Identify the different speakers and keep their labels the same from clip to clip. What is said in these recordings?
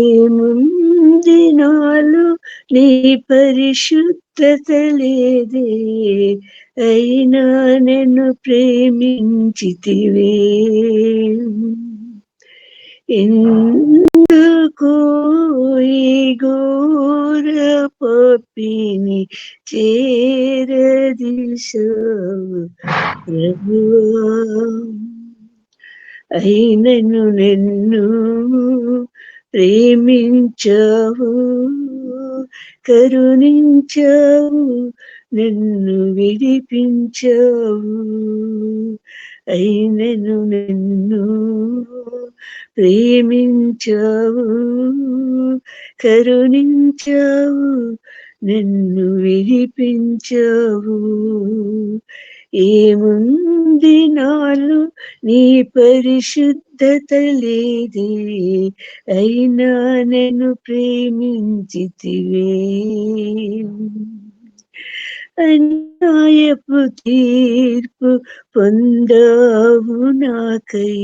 Speaker 1: ఏముంది నాలు నీ పరిశుద్ధత లేదే అయినా నన్ను ప్రేమించితివే. ఎందుకు ఈ ఘోర పప్పిని చేరదీశావు ప్రభువా. అయినను నిన్ను ప్రేమించావు కరుణించావు నిన్ను విడిపించావు. అయినను నిన్ను ప్రేమించావు కరుణించావు నిన్ను విడిపించావు. ఏముంది నాలు నీ పరిశుద్ధత లేదే అయినా నేను ప్రేమించితివే అన్యాయపు తీర్పు పొందావు నాకై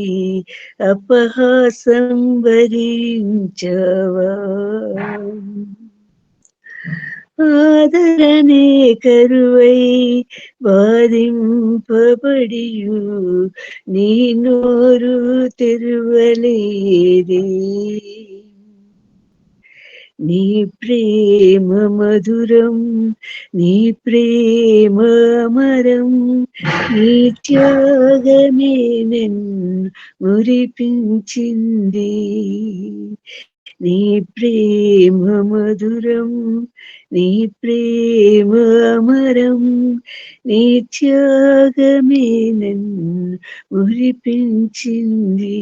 Speaker 1: అపహాసం భరించవా ఆదరణే కరువై బాధింపబడియు. నీ నోరు తెరువలేదే. నీ ప్రేమ మధురం నీ ప్రేమ అమరం నీ త్యాగమే నన్ను మురిపించింది. నీ ప్రేమ మధురం నీ ప్రేమ అమరం నీ త్యాగమే నన్ను మురిపించింది.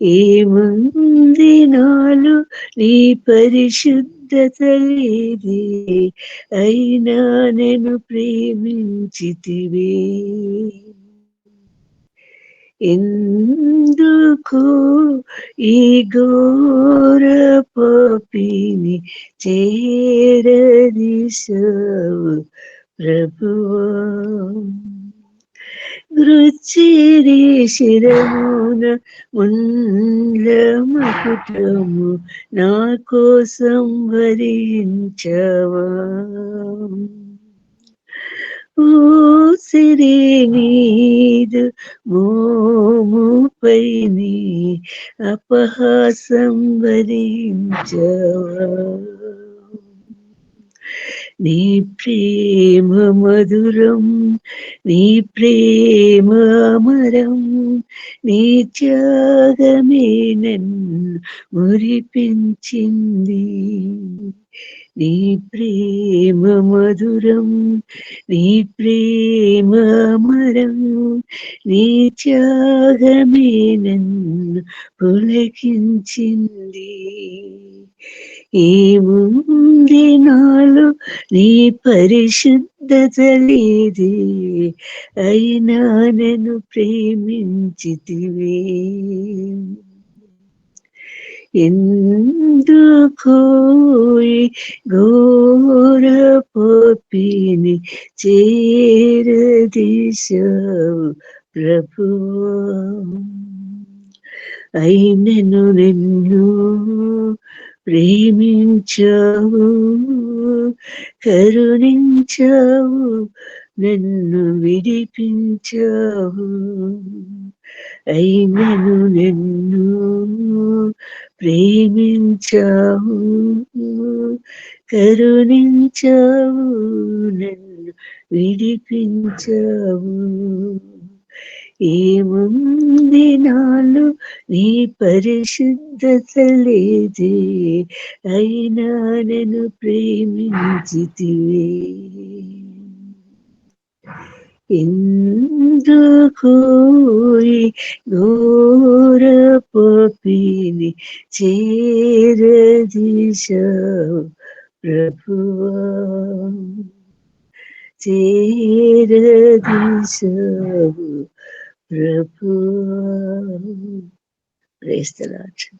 Speaker 1: ఏముంది నాలు నీ పరిశుద్ధత లేదే? అయినా నేను ప్రేమించితివే. ఎందుకు ఈ ఘోర పాపిని చేరదీశావు ప్రభువా? గృచిరి శిరమున ముండ్ల నా కోసం భరించవా ఊసిరి నీదు మోముపై నీ అపహాసం భరించవా. నీ ప్రేమ మధురం నీ ప్రేమ అమరం నీ త్యాగమే నన్ను మురిపించింది. నీ ప్రేమ మధురం నీ ప్రేమ అమరం నీ త్యాగమే నన్ను పులకించింది. ఏముంది నాలో నీ పరిశుద్ధత లేది అయినా నన్ను ప్రేమించితివే. ఎందుకు ఘోర పపిని చేరదీశావు ప్రభు అయినను నిన్ను ప్రేమించావు కరుణించావు నన్ను విడిపించావు అయినను నిన్ను ప్రేమించావు కరుణించావు నన్ను విడిపించావు. ఏముంది నాలు నీ పరిశుద్ధత లేదే అయినా నన్ను ప్రేమించితివే. ఎందుకు ఘోర పపిని చేరదీశావు ప్రభువా చేరదీశావు ప్రభువా ప్రేస్తలాచు